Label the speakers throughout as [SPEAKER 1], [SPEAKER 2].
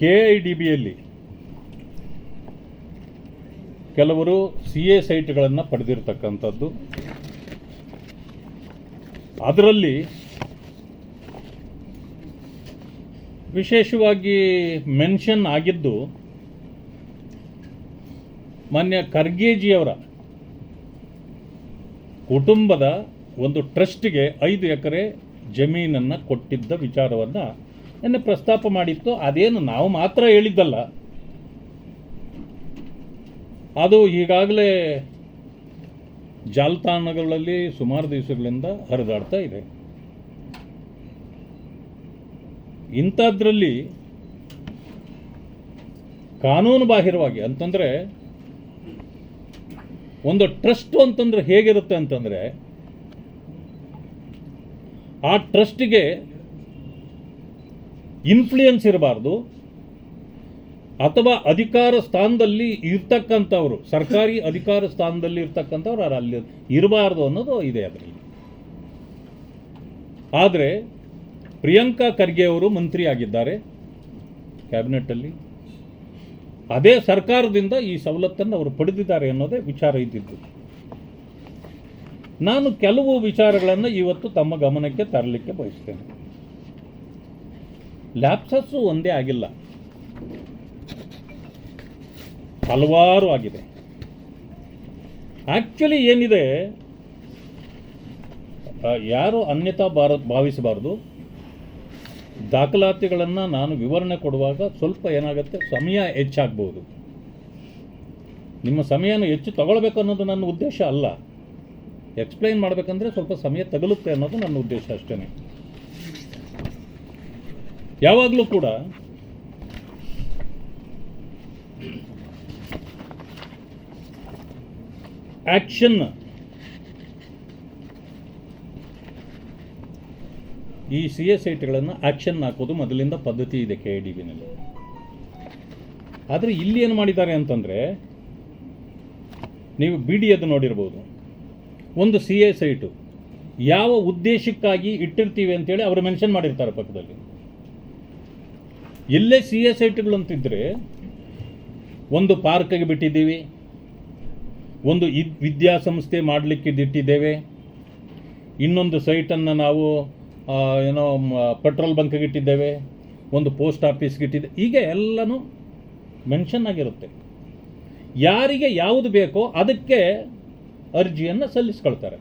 [SPEAKER 1] K I D ಬಿಯಲ್ಲಿ ಕೆಲವರು C A ಸೈಟ್ಗಳನ್ನು ಪಡೆದಿರತಕ್ಕಂಥದ್ದು. ಅದರಲ್ಲಿ ವಿಶೇಷವಾಗಿ ಮೆನ್ಷನ್ ಆಗಿದ್ದು, ಮಾನ್ಯ ಖರ್ಗೇಜಿಯವರ ಕುಟುಂಬದ ಒಂದು ಟ್ರಸ್ಟ್ಗೆ ಐದು ಎಕರೆ ಜಮೀನನ್ನು ಕೊಟ್ಟಿದ್ದ ವಿಚಾರವನ್ನು ನಿನ್ನೆ ಪ್ರಸ್ತಾಪ ಮಾಡಿತ್ತು. ಅದೇನು ನಾವು ಮಾತ್ರ ಹೇಳಿದ್ದಲ್ಲ. ಅದು ಈಗಾಗಲೇ ಜಾಲತಾಣಗಳಲ್ಲಿ ಸುಮಾರು ದಿವಸಗಳಿಂದ ಹರಿದಾಡ್ತಾ ಇದೆ. ಇಂಥದ್ರಲ್ಲಿ ಕಾನೂನು ಬಾಹಿರವಾಗಿ ಅಂತಂದರೆ ಒಂದು ಟ್ರಸ್ಟ್ ಅಂತಂದ್ರೆ ಹೇಗಿರುತ್ತೆ ಅಂತಂದರೆ ಆ ಟ್ರಸ್ಟಿಗೆ ಇನ್ಫ್ಲೂಯೆನ್ಸ್ ಇರಬಾರ್ದು. ಅಥವಾ ಅಧಿಕಾರ ಸ್ಥಾನದಲ್ಲಿ ಇರ್ತಕ್ಕಂಥವ್ರು, ಸರ್ಕಾರಿ ಅಧಿಕಾರ ಸ್ಥಾನದಲ್ಲಿ ಇರ್ತಕ್ಕಂಥವ್ರು ಅವ್ರು ಅಲ್ಲಿ ಇರಬಾರ್ದು ಅನ್ನೋದು ಇದೆ ಅದರಲ್ಲಿ. ಆದರೆ ಪ್ರಿಯಾಂಕಾ ಖರ್ಗೆ ಅವರು ಮಂತ್ರಿ ಆಗಿದ್ದಾರೆ ಕ್ಯಾಬಿನೆಟ್ಟಲ್ಲಿ. ಅದೇ ಸರ್ಕಾರದಿಂದ ಈ ಸವಲತ್ತನ್ನು ಅವರು ಪಡೆದಿದ್ದಾರೆ ಅನ್ನೋದೇ ವಿಚಾರ ಇದ್ದಿದ್ದು. ನಾನು ಕೆಲವು ವಿಚಾರಗಳನ್ನು ಇವತ್ತು ತಮ್ಮ ಗಮನಕ್ಕೆ ತರಲಿಕ್ಕೆ ಬಯಸ್ತೇನೆ. ಲ್ಯಾಪ್ಸಸ್ಸು ಒಂದೇ ಆಗಿಲ್ಲ. ಹಲವಾರು ಆಗಿದೆ. ಆ್ಯಕ್ಚುಲಿ ಏನಿದೆ? ಯಾರು ಅನ್ಯತಾ ಭಾರ ಭಾವಿಸಬಾರ್ದು? ದಾಖಲಾತಿಗಳನ್ನು ನಾನು ವಿವರಣೆ ಕೊಡುವಾಗ ಸ್ವಲ್ಪ ಏನಾಗುತ್ತೆ? ಸಮಯ ಹೆಚ್ಚಾಗ್ಬೋದು. ನಿಮ್ಮ ಸಮಯನ ಹೆಚ್ಚು ತಗೊಳ್ಬೇಕು ಅನ್ನೋದು ನನ್ನ ಉದ್ದೇಶ ಅಲ್ಲ. ಎಕ್ಸ್ಪ್ಲೈನ್ ಮಾಡಬೇಕಂದ್ರೆ ಸ್ವಲ್ಪ ಸಮಯ ತಗಲುತ್ತೆ ಅನ್ನೋದು ನನ್ನ ಉದ್ದೇಶ ಅಷ್ಟೇ ಯಾವಾಗಲೂ ಕೂಡ ಆಕ್ಷನ್ ಈ ಸಿ ಎಸ್ ಐಟಿಗಳನ್ನು ಆ್ಯಕ್ಷನ್ ಹಾಕೋದು ಮೊದಲಿಂದ ಪದ್ಧತಿ ಇದೆ ಕೆ ಡಿ ಬಿನಲ್ಲಿ. ಆದರೆ ಇಲ್ಲಿ ಏನು ಮಾಡಿದ್ದಾರೆ ಅಂತಂದರೆ ನೀವು ಬಿ ಡಿ ಅದು ನೋಡಿರ್ಬೋದು, ಒಂದು ಸಿ ಎ ಸೈಟು ಯಾವ ಉದ್ದೇಶಕ್ಕಾಗಿ ಇಟ್ಟಿರ್ತೀವಿ ಅಂತೇಳಿ ಅವರು ಮೆನ್ಷನ್ ಮಾಡಿರ್ತಾರೆ ಪಕ್ಕದಲ್ಲಿ. ಎಲ್ಲೇ ಸಿ ಎಸ್ ಐಟ್ಗಳು ಅಂತಿದ್ರೆ ಒಂದು ಪಾರ್ಕಿಗೆ ಬಿಟ್ಟಿದ್ದೀವಿ, ಒಂದು ಇದ್ ವಿದ್ಯಾಸಂಸ್ಥೆ ಮಾಡಲಿಕ್ಕೆ ಇಟ್ಟಿದ್ದೇವೆ. ಇನ್ನೊಂದು ಸೈಟನ್ನು ನಾವು ಏನೋ ಪೆಟ್ರೋಲ್ ಬಂಕ್ಗೆ ಇಟ್ಟಿದ್ದೇವೆ, ಒಂದು ಪೋಸ್ಟ್ ಆಫೀಸ್ಗೆ ಇಟ್ಟಿದ್ದೆ. ಹೀಗೆ ಎಲ್ಲನೂ ಮೆನ್ಷನ್ ಆಗಿರುತ್ತೆ. ಯಾರಿಗೆ ಯಾವುದು ಬೇಕೋ ಅದಕ್ಕೆ ಅರ್ಜಿಯನ್ನು ಸಲ್ಲಿಸ್ಕೊಳ್ತಾರೆ.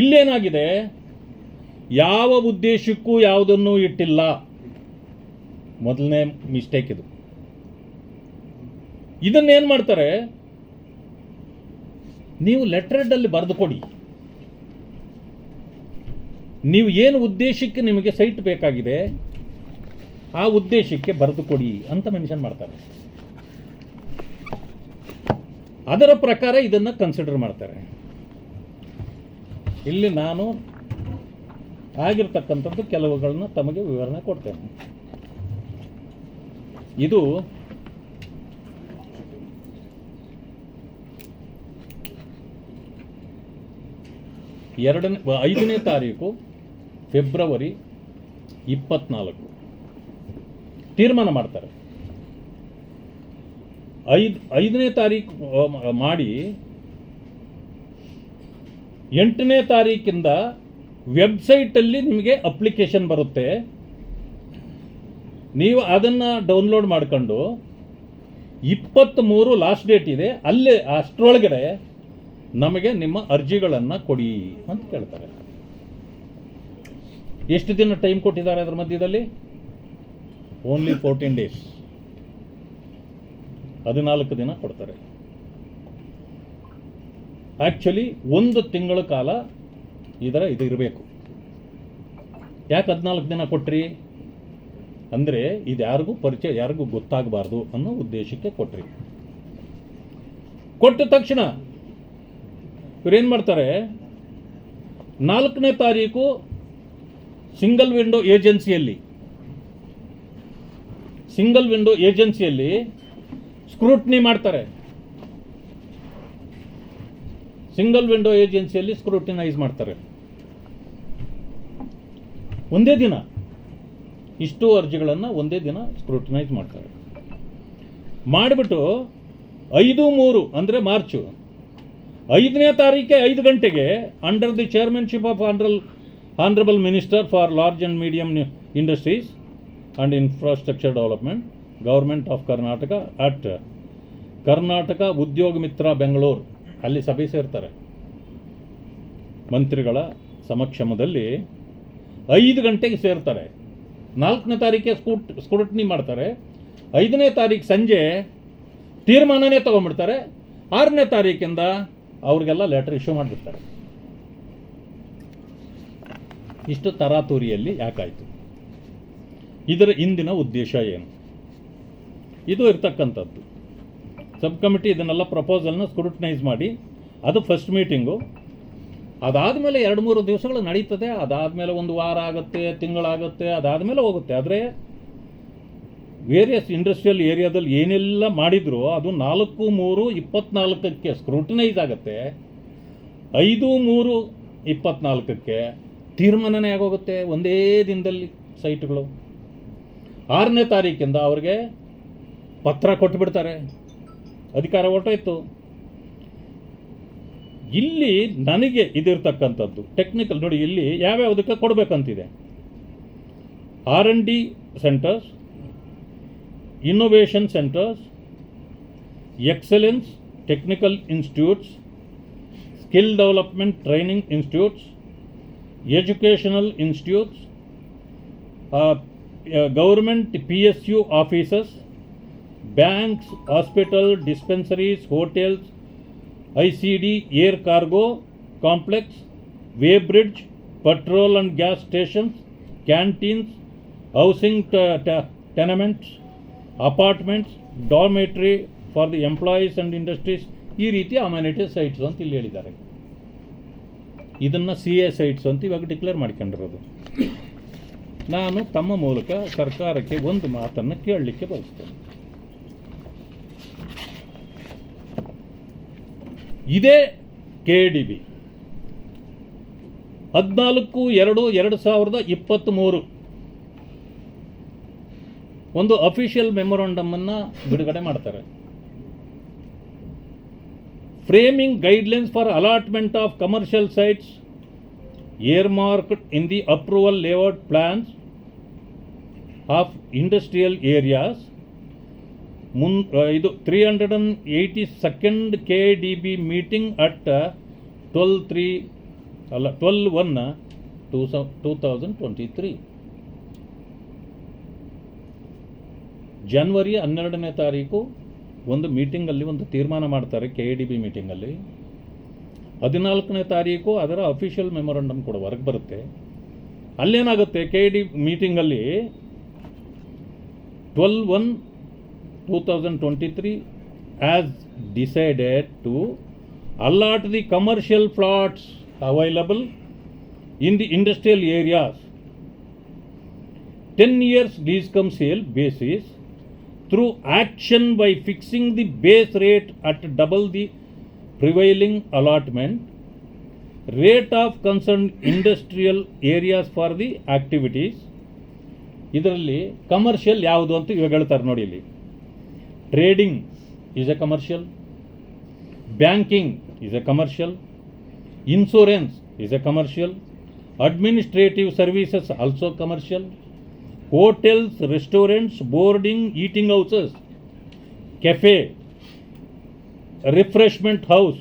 [SPEAKER 1] ಇಲ್ಲೇನಾಗಿದೆ? ಯಾವ ಉದ್ದೇಶಕ್ಕೂ ಯಾವುದನ್ನು ಇಟ್ಟಿಲ್ಲ. ಮೊದಲನೇ ಮಿಸ್ಟೇಕ್ ಇದು. ಇದನ್ನೇನು ಮಾಡ್ತಾರೆ? ನೀವು ಲೆಟ್ರೆಡಲ್ಲಿ ಬರೆದು ಕೊಡಿ ನೀವು ಏನು ಉದ್ದೇಶಕ್ಕೆ ನಿಮಗೆ ಸೈಟ್ ಬೇಕಾಗಿದೆ, ಆ ಉದ್ದೇಶಕ್ಕೆ ಬರೆದು ಕೊಡಿ ಅಂತ ಮೆನ್ಷನ್ ಮಾಡ್ತಾರೆ. ಅದರ ಪ್ರಕಾರ ಇದನ್ನು ಕನ್ಸಿಡರ್ ಮಾಡ್ತಾರೆ. ಇಲ್ಲಿ ನಾನು ಆಗಿರ್ತಕ್ಕಂಥದ್ದು ಕೆಲವುಗಳನ್ನ ತಮಗೆ ವಿವರಣೆ ಕೊಡ್ತೇನೆ. ಇದು ಎರಡನೇ ಐದನೇ ತಾರೀಕು ಫೆಬ್ರವರಿ ಇಪ್ಪತ್ನಾಲ್ಕು. ತೀರ್ಮಾನ ಮಾಡ್ತಾರೆ. ಐದು, ಐದನೇ ತಾರೀಕು ಮಾಡಿ ಎಂಟನೇ ತಾರೀಕಿಂದ ವೆಬ್ಸೈಟಲ್ಲಿ ನಿಮಗೆ ಅಪ್ಲಿಕೇಶನ್ ಬರುತ್ತೆ. ನೀವು ಅದನ್ನು ಡೌನ್ಲೋಡ್ ಮಾಡ್ಕೊಂಡು ಇಪ್ಪತ್ತ್ಮೂರು ಲಾಸ್ಟ್ ಡೇಟ್ ಇದೆ, ಅಲ್ಲೇ ಅಷ್ಟರೊಳಗಡೆ ನಮಗೆ ನಿಮ್ಮ ಅರ್ಜಿಗಳನ್ನು ಕೊಡಿ ಅಂತ ಕೇಳ್ತಾರೆ. ಎಷ್ಟು ದಿನ ಟೈಮ್ ಕೊಟ್ಟಿದ್ದಾರೆ ಅದರ ಮಧ್ಯದಲ್ಲಿ? ಓನ್ಲಿ ಫೋರ್ಟೀನ್ ಡೇಸ್ ಹದಿನಾಲ್ಕು ದಿನ ಕೊಡ್ತಾರೆ. ಆ್ಯಕ್ಚುಲಿ ಒಂದು ತಿಂಗಳ ಕಾಲ ಇದರ ಇದು ಇರಬೇಕು. ಯಾಕೆ ಹದಿನಾಲ್ಕು ದಿನ ಕೊಟ್ರಿ? ಅಂದರೆ ಇದು ಯಾರಿಗೂ ಪರಿಚಯ, ಯಾರಿಗೂ ಗೊತ್ತಾಗಬಾರ್ದು ಅನ್ನೋ ಉದ್ದೇಶಕ್ಕೆ ಕೊಟ್ರಿ. ಕೊಟ್ಟ ತಕ್ಷಣ ಇವ್ರೇನು ಮಾಡ್ತಾರೆ? ನಾಲ್ಕನೇ ತಾರೀಕು ಸಿಂಗಲ್ ವಿಂಡೋ ಏಜೆನ್ಸಿಯಲ್ಲಿ ಸಿಂಗಲ್ ವಿಂಡೋ ಏಜೆನ್ಸಿಯಲ್ಲಿ ಸ್ಕ್ರೂಟ್ನಿ ಮಾಡ್ತಾರೆ. ಸಿಂಗಲ್ ವಿಂಡೋ ಏಜೆನ್ಸಿಯಲ್ಲಿ ಸ್ಕ್ರೂಟಿನೈಸ್ ಮಾಡ್ತಾರೆ. ಒಂದೇ ದಿನ. ಇಷ್ಟು ಅರ್ಜಿಗಳನ್ನು ಒಂದೇ ದಿನ ಸ್ಕ್ರೂಟನೈಸ್ ಮಾಡ್ತಾರೆ. ಮಾಡಿಬಿಟ್ಟು ಐದು ಮೂರು ಅಂದರೆ ಮಾರ್ಚು. ಐದನೇ ತಾರೀಕೆ ಐದು ಗಂಟೆಗೆ under the chairmanship of ಆನರಲ್ honourable minister for large and medium industries and infrastructure development government of Karnataka at Karnataka Udyoga Mitra Bengaluru ಅಲ್ಲಿ ಸಭೆ ಸೇರ್ತಾರೆ. ಮಂತ್ರಿಗಳ ಸಮಕ್ಷಮದಲ್ಲಿ ಐದು ಗಂಟೆಗೆ ಸೇರ್ತಾರೆ. ನಾಲ್ಕನೇ ತಾರೀಕೆ ಸ್ಕೂಟ್ ಸ್ಕ್ರೂಟ್ನಿ ಮಾಡ್ತಾರೆ. ಐದನೇ ತಾರೀಕು ಸಂಜೆ ತೀರ್ಮಾನನೇ ತೊಗೊಂಡ್ಬಿಡ್ತಾರೆ. ಆರನೇ ತಾರೀಕಿಂದ ಅವ್ರಿಗೆಲ್ಲ ಲೆಟರ್ ಇಶ್ಯೂ ಮಾಡಿಬಿಡ್ತಾರೆ. ಇಷ್ಟು ತರಾತುರಿಯಲ್ಲಿ ಯಾಕಾಯಿತು? ಇದರ ಇಂದಿನ ಉದ್ದೇಶ ಏನು? ಇದು ಇರ್ತಕ್ಕಂಥದ್ದು. ಸಬ್ ಕಮಿಟಿ ಇದನ್ನೆಲ್ಲ ಪ್ರಪೋಸಲ್ನ ಸ್ಕ್ರೂಟನೈಸ್ ಮಾಡಿ, ಅದು ಫಸ್ಟ್ ಮೀಟಿಂಗು ಅದಾದಮೇಲೆ ಎರಡು ಮೂರು ದಿವಸಗಳು ನಡೀತದೆ, ಅದಾದಮೇಲೆ ಒಂದು ವಾರ ಆಗುತ್ತೆ, ತಿಂಗಳಾಗುತ್ತೆ, ಅದಾದಮೇಲೆ ಹೋಗುತ್ತೆ. ಆದರೆ ವೇರಿಯಸ್ ಇಂಡಸ್ಟ್ರಿಯಲ್ ಏರಿಯಾದಲ್ಲಿ ಏನೆಲ್ಲ ಮಾಡಿದ್ರು ಅದು ನಾಲ್ಕು ಮೂರು ಇಪ್ಪತ್ನಾಲ್ಕಕ್ಕೆ ಸ್ಕ್ರೂಟನೈಸ್ ಆಗುತ್ತೆ. ಐದು ಮೂರು ಇಪ್ಪತ್ನಾಲ್ಕಕ್ಕೆ ತೀರ್ಮಾನನೇ ಆಗೋಗುತ್ತೆ ಒಂದೇ ದಿನದಲ್ಲಿ ಸೈಟ್ಗಳು. ಆರನೇ ತಾರೀಕಿಂದ ಅವ್ರಿಗೆ ಪತ್ರ ಕೊಟ್ಟುಬಿಡ್ತಾರೆ ಅಧಿಕಾರ ಹೊರಟೋಯ್ತು. ಇಲ್ಲಿ ನನಗೆ ಇದಿರ್ತಕ್ಕಂಥದ್ದು. ಟೆಕ್ನಿಕಲ್ ನೋಡಿ, ಇಲ್ಲಿ ಯಾವ್ಯಾವುದಕ್ಕೆ ಕೊಡಬೇಕಂತಿದೆ. R N D centres innovation centres excellence technical institutes skill development training institutes educational institutes government P S U offices banks hospital dispensaries hotels I C D air cargo, complex weighbridge, petrol and gas stations, canteens, housing tenements, apartments, dormitory for the employees and industries ಈ ರೀತಿ ಅಮ್ಯಾನಿಟೀಸ್ sites ಅಂತ ಇಲ್ಲಿ ಹೇಳಿದ್ದಾರೆ. ಇದನ್ನು C A sites ಅಂತ ಇವಾಗ declare ಮಾಡ್ಕೊಂಡಿರೋದು. ನಾನು ತಮ್ಮ ಮೂಲಕ ಸರ್ಕಾರಕ್ಕೆ ಒಂದು ಮಾತನ್ನು ಕೇಳಲಿಕ್ಕೆ ಬಯಸ್ತೇನೆ. ಇದೇ ಕೆ ಡಿ ಬಿ ಹದಿನಾಲ್ಕು, ಎರಡು ಎರಡು ಸಾವಿರದ ಇಪ್ಪತ್ತ್ಮೂರು ಒಂದು ಅಫಿಷಿಯಲ್ ಮೆಮೊರಾಂಡಮನ್ನು ಬಿಡುಗಡೆ ಮಾಡ್ತಾರೆ. Framing guidelines for allotment of commercial sites are marked in the approval layout plans of industrial areas ಮುನ್ ಇದು three hundred and eighty second K D B meeting at twelve three ಅಲ್ಲ ಟ್ವೆಲ್ ಒನ್ ಟೂ ಸೌ two thousand twenty three January ಹನ್ನೆರಡನೇ ತಾರೀಕು ಒಂದು ಮೀಟಿಂಗಲ್ಲಿ ಒಂದು ತೀರ್ಮಾನ ಮಾಡ್ತಾರೆ ಕೆ ಡಿ ಬಿ ಮೀಟಿಂಗಲ್ಲಿ ಹದಿನಾಲ್ಕನೇ ತಾರೀಕು ಅದರ ಅಫಿಷಿಯಲ್ ಮೆಮೊರಂಡಮ್ ಕೂಡ ಹೊರಗೆ ಬರುತ್ತೆ. ಅಲ್ಲೇನಾಗುತ್ತೆ K D ಮೀಟಿಂಗಲ್ಲಿ twelve one two has decided to allot the commercial plots available in the industrial areas 10 years lease come sale basis through action by fixing the base rate at double the prevailing allotment rate of concerned industrial areas for the activities ಇದರಲ್ಲಿ commercial ಯಾವುದು ಅಂತ ಇವಾಗ ಹೇಳ್ತಾರೆ ನೋಡಿ ಇಲ್ಲಿ trading is a commercial banking is a commercial insurance is a commercial administrative services also commercial hotels restaurants boarding eating houses cafe refreshment house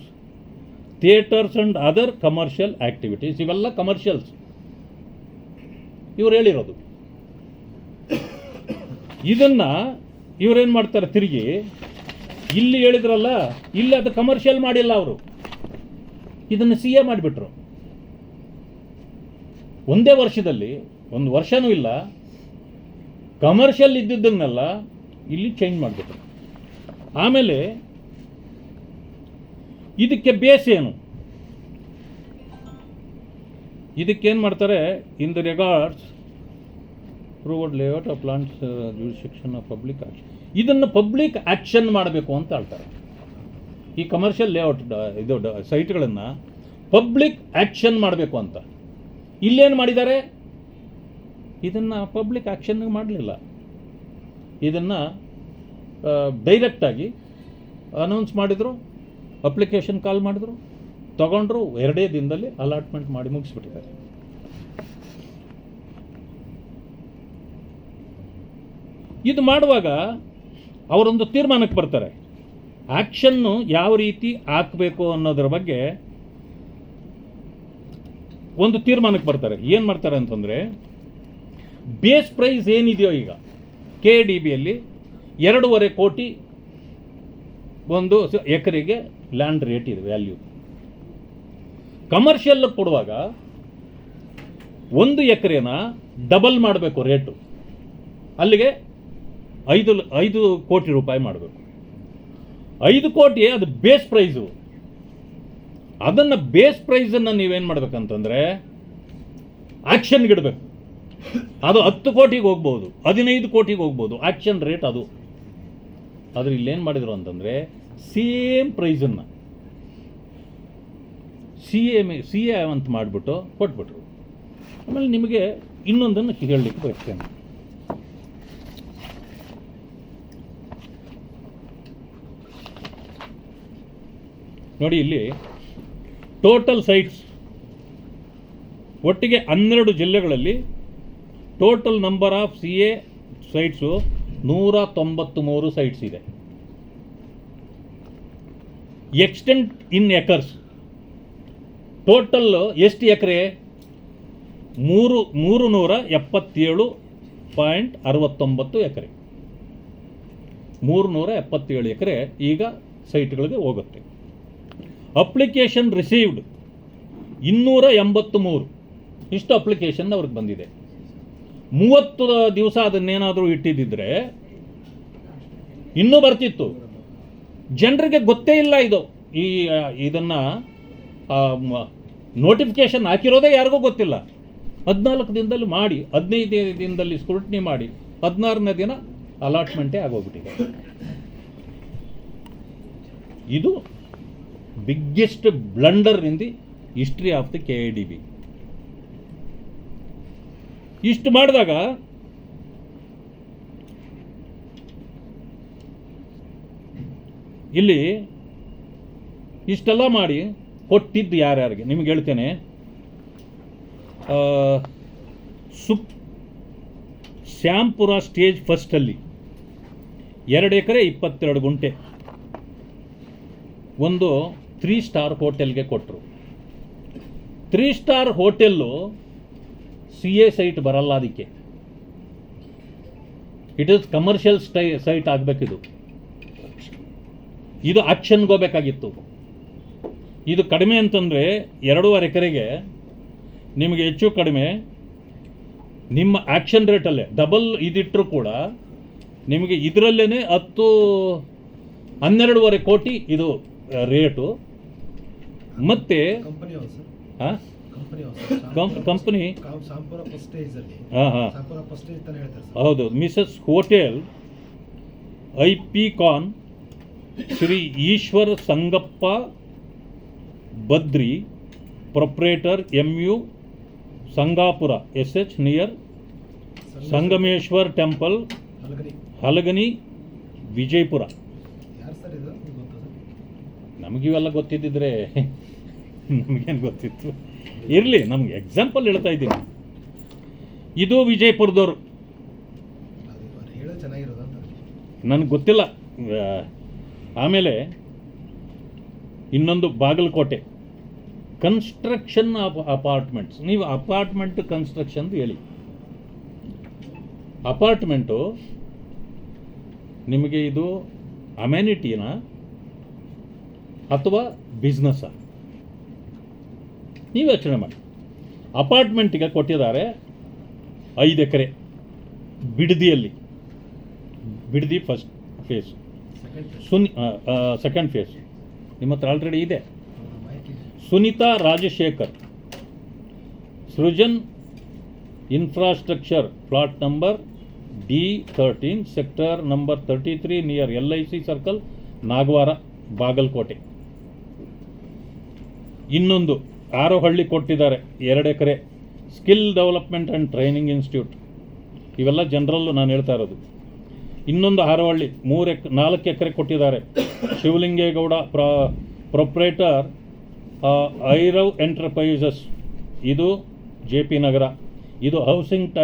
[SPEAKER 1] theatres and other commercial activities ಇವೆಲ್ಲ commercials ಇವ್ರು ಹೇಳಿರೋದು. ಇದನ್ನ ಇವ್ರೇನು ಮಾಡ್ತಾರೆ ತಿರುಗಿ? ಇಲ್ಲಿ ಹೇಳಿದ್ರಲ್ಲ, ಇಲ್ಲಿ ಅದು ಕಮರ್ಷಿಯಲ್ ಮಾಡಿಲ್ಲ ಅವರು. ಇದನ್ನು ಸಿ ಎ ಮಾಡಿಬಿಟ್ರು. ಒಂದೇ ವರ್ಷದಲ್ಲಿ, ಒಂದು ವರ್ಷನೂ ಇಲ್ಲ ಕಮರ್ಷಿಯಲ್ ಇದ್ದಿದ್ದನ್ನೆಲ್ಲ ಇಲ್ಲಿ ಚೇಂಜ್ ಮಾಡಿಬಿಟ್ರು. ಆಮೇಲೆ ಇದಕ್ಕೆ ಬೇಸ್ ಏನು? ಇದಕ್ಕೇನು ಮಾಡ್ತಾರೆ? In the regards proved layout of plants jurisdiction of public action ಇದನ್ನು ಪಬ್ಲಿಕ್ ಆ್ಯಕ್ಷನ್ ಮಾಡಬೇಕು ಅಂತ ಹೇಳ್ತಾರೆ. ಈ ಕಮರ್ಷಿಯಲ್ ಲೇಔಟ್ ಇದು ಸೈಟ್ಗಳನ್ನು ಪಬ್ಲಿಕ್ ಆ್ಯಕ್ಷನ್ ಮಾಡಬೇಕು ಅಂತ. ಇಲ್ಲೇನು ಮಾಡಿದ್ದಾರೆ? ಇದನ್ನು ಪಬ್ಲಿಕ್ ಆ್ಯಕ್ಷನ್ ಮಾಡಲಿಲ್ಲ. ಇದನ್ನು ಡೈರೆಕ್ಟಾಗಿ ಅನೌನ್ಸ್ ಮಾಡಿದರು ಅಪ್ಲಿಕೇಶನ್ ಕಾಲ್ ಮಾಡಿದ್ರು, ತಗೊಂಡ್ರು, ಎರಡೇ ದಿನದಲ್ಲಿ ಅಲಾಟ್ಮೆಂಟ್ ಮಾಡಿ ಮುಗಿಸ್ಬಿಟ್ಟಿದ್ದಾರೆ. ಇದು ಮಾಡುವಾಗ ಅವರೊಂದು ತೀರ್ಮಾನಕ್ಕೆ ಬರ್ತಾರೆ. ಆ್ಯಕ್ಷನ್ನು ಯಾವ ರೀತಿ ಹಾಕಬೇಕು ಅನ್ನೋದ್ರ ಬಗ್ಗೆ ಒಂದು ತೀರ್ಮಾನಕ್ಕೆ ಬರ್ತಾರೆ. ಏನು ಮಾಡ್ತಾರೆ ಅಂತಂದರೆ, ಬೇಸ್ ಪ್ರೈಸ್ ಏನಿದೆಯೋ ಈಗ ಕೆ ಡಿ ಬಿಯಲ್ಲಿ ಎರಡೂವರೆ ಕೋಟಿ ಒಂದು ಎಕರೆಗೆ ಲ್ಯಾಂಡ್ ರೇಟ್ ಇದೆ, ವ್ಯಾಲ್ಯೂ. ಕಮರ್ಷಿಯಲ್ ಕೊಡುವಾಗ ಒಂದು ಎಕರೆನ ಡಬಲ್ ಮಾಡಬೇಕು ರೇಟು. ಅಲ್ಲಿಗೆ ಐದು ಐದು ಕೋಟಿ ರೂಪಾಯಿ ಮಾಡಬೇಕು. ಐದು ಕೋಟಿ ಅದು ಬೇಸ್ ಪ್ರೈಸು. ಅದನ್ನು ಬೇಸ್ ಪ್ರೈಸನ್ನು ನೀವೇನು ಮಾಡ್ಬೇಕಂತಂದರೆ ಆ್ಯಕ್ಷನ್ಗೆ ಇಡಬೇಕು. ಅದು ಹತ್ತು ಕೋಟಿಗೆ ಹೋಗ್ಬೋದು, ಹದಿನೈದು ಕೋಟಿಗೆ ಹೋಗ್ಬೋದು, ಆ್ಯಕ್ಷನ್ ರೇಟ್ ಅದು. ಆದರೆ ಇಲ್ಲೇನು ಮಾಡಿದ್ರು ಅಂತಂದರೆ ಸೇಮ್ ಪ್ರೈಸನ್ನು. ಸಿ ಎ ಸಿ ಎ ಅಂತ ಮಾಡಿಬಿಟ್ಟು ಕೊಟ್ಬಿಟ್ರು. ಆಮೇಲೆ ನಿಮಗೆ ಇನ್ನೊಂದನ್ನು ಹೇಳಲಿಕ್ಕೆ ಬರ್ತೇನೆ ನೋಡಿ ಇಲ್ಲಿ ಟೋಟಲ್ ಸೈಟ್ಸ್ ಒಟ್ಟಿಗೆ ಹನ್ನೆರಡು ಜಿಲ್ಲೆಗಳಲ್ಲಿ total number of C A sites ನೂರ ತೊಂಬತ್ತು ಮೂರು ಸೈಟ್ಸ್ ಇದೆ. ಎಕ್ಸ್ಟೆಂಟ್ ಇನ್ ಎಕರ್ಸ್ ಟೋಟಲ್ ಎಷ್ಟು ಎಕರೆ? ಮೂರು ಮೂರು ನೂರ ಎಪ್ಪತ್ತೇಳು ಪಾಯಿಂಟ್ ಅರವತ್ತೊಂಬತ್ತು ಎಕರೆ. ಮೂರು ನೂರ ಎಪ್ಪತ್ತೇಳು ಎಕರೆ ಈಗ ಸೈಟ್ಗಳಿಗೆ ಹೋಗುತ್ತೆ. ಅಪ್ಲಿಕೇಶನ್ ರಿಸೀವ್ಡ್ ಇನ್ನೂರ ಎಂಬತ್ತು ಮೂರು ಇಷ್ಟು ಅಪ್ಲಿಕೇಶನ್ ಅವ್ರಿಗೆ ಬಂದಿದೆ. ಮೂವತ್ತು ದಿವಸ ಅದನ್ನೇನಾದರೂ ಇಟ್ಟಿದ್ದಿದ್ರೆ ಇನ್ನೂ ಬರ್ತಿತ್ತು. ಜನರಿಗೆ ಗೊತ್ತೇ ಇಲ್ಲ ಇದು. ಈ ಇದನ್ನು ನೋಟಿಫಿಕೇಶನ್ ಹಾಕಿರೋದೇ ಯಾರಿಗೂ ಗೊತ್ತಿಲ್ಲ. ಹದಿನಾಲ್ಕು ದಿನದಲ್ಲಿ ಮಾಡಿ, ಹದಿನೈದು ದಿನದಲ್ಲಿ ಸ್ಕ್ರೂಟ್ನಿ ಮಾಡಿ, ಹದಿನಾರನೇ ದಿನ ಅಲಾಟ್ಮೆಂಟೇ ಆಗೋಗ್ಬಿಟ್ಟಿದೆ. ಇದು biggest blunder in the history of the K I D B ಇಷ್ಟು ಮಾಡಿದಾಗ ಇಲ್ಲಿ ಇಷ್ಟೆಲ್ಲ ಮಾಡಿ ಕೊಟ್ಟಿದ್ದು ಯಾರ್ಯಾರಿಗೆ? ನಿಮ್ಗೆ ಹೇಳ್ತೇನೆ. ಸುಪ್ ಶ್ಯಾಂಪುರ ಸ್ಟೇಜ್ ಫಸ್ಟಲ್ಲಿ ಎರಡು ಎಕರೆ ಇಪ್ಪತ್ತೆರಡು ಗುಂಟೆ. ಒಂದು ತ್ರೀ ಸ್ಟಾರ್ ಹೋಟೆಲ್ಗೆ ಕೊಟ್ಟರು three star hotel C A site ಬರಲ್ಲ ಅದಕ್ಕೆ. ಇಟ್ ಇಸ್ ಕಮರ್ಷಿಯಲ್ ಸ್ಟೈ ಸೈಟ್ ಆಗಬೇಕಿದು. ಇದು ಆಕ್ಷನ್ಗೆ ಹೋಗ್ಬೇಕಾಗಿತ್ತು ಇದು ಕಡಿಮೆ ಅಂತಂದರೆ ಎರಡೂವರೆ ಎಕರೆಗೆ ನಿಮಗೆ ಹೆಚ್ಚು ಕಡಿಮೆ ನಿಮ್ಮ ಆಕ್ಷನ್ ರೇಟಲ್ಲೇ, ಡಬಲ್ ಇದಿಟ್ಟರು ಕೂಡ ನಿಮಗೆ ಇದರಲ್ಲೇ ಹತ್ತು, ಹನ್ನೆರಡೂವರೆ ಕೋಟಿ ಇದು ರೇಟು. ಮತ್ತು
[SPEAKER 2] ಕಂಪನಿ
[SPEAKER 1] ಹಾಂ
[SPEAKER 2] ಕಂಪನಿ ಹೌದು.
[SPEAKER 1] Mrs hotel I P corn Shri Eshwara Sangappa Badri proprietor M U Sangapura S H near Sangameshwar temple Halagani. Vijayapura. ನಮಗಿವೆಲ್ಲ ಗೊತ್ತಿದ್ದಿದ್ರೆ. ನಮಗೇನು ಗೊತ್ತಿತ್ತು? ಇರಲಿ, ನಮ್ಗೆ ಎಕ್ಸಾಂಪಲ್ ಹೇಳ್ತಾ ಇದ್ದೀನಿ. ಇದು ವಿಜಯಪುರದವರು. ನನಗೆ ಗೊತ್ತಿಲ್ಲ. ಆಮೇಲೆ ಇನ್ನೊಂದು ಬಾಗಲಕೋಟೆ. ಕನ್ಸ್ಟ್ರಕ್ಷನ್ ಆಫ್ ಅಪಾರ್ಟ್ಮೆಂಟ್ಸ್ ನೀವು ಅಪಾರ್ಟ್ಮೆಂಟ್ ಕನ್ಸ್ಟ್ರಕ್ಷನ್ ಹೇಳಿ. ಅಪಾರ್ಟ್ಮೆಂಟು ನಿಮಗೆ ಇದು ಅಮೆನಿಟಿನ ಅಥವಾ ಬಿಸ್ನೆಸ್ಸಾ ನೀವು ಯೋಚನೆ ಮಾಡಿ. ಅಪಾರ್ಟ್ಮೆಂಟಿಗೆ ಕೊಟ್ಟಿದ್ದಾರೆ ಐದು ಎಕರೆ ಬಿಡದಿಯಲ್ಲಿ. ಬಿಡದಿ ಫಸ್ಟ್ ಫೇಸ್ ಸುನಿ ಸೆಕೆಂಡ್ ಫೇಸ್ ನಿಮ್ಮ ಹತ್ರ ಆಲ್ರೆಡಿ ಇದೆ. Sunita Rajashekar. Srujan infrastructure plot number D thirteen sector number thirty three near L I C circle Nagavara Bagalkote ಇನ್ನೊಂದು ಆರೋಹಳ್ಳಿ ಕೊಟ್ಟಿದ್ದಾರೆ, ಎರಡು ಎಕರೆ skill development and training institute. ಇವೆಲ್ಲ ಜನರಲ್ಲು ನಾನು ಹೇಳ್ತಾ ಇರೋದು. ಇನ್ನೊಂದು ಹಾರವಳ್ಳಿ ಮೂರು ಎಕ್, ನಾಲ್ಕು ಎಕರೆ ಕೊಟ್ಟಿದ್ದಾರೆ. ಶಿವಲಿಂಗೇಗೌಡ ಪ್ರ ಪ್ರೊಪ್ರೇಟರ್ ಐರವ್ ಎಂಟರ್ಪ್ರೈಸಸ್. ಇದು ಜೆ ಪಿ ನಗರ. ಇದು ಹೌಸಿಂಗ್ ಟ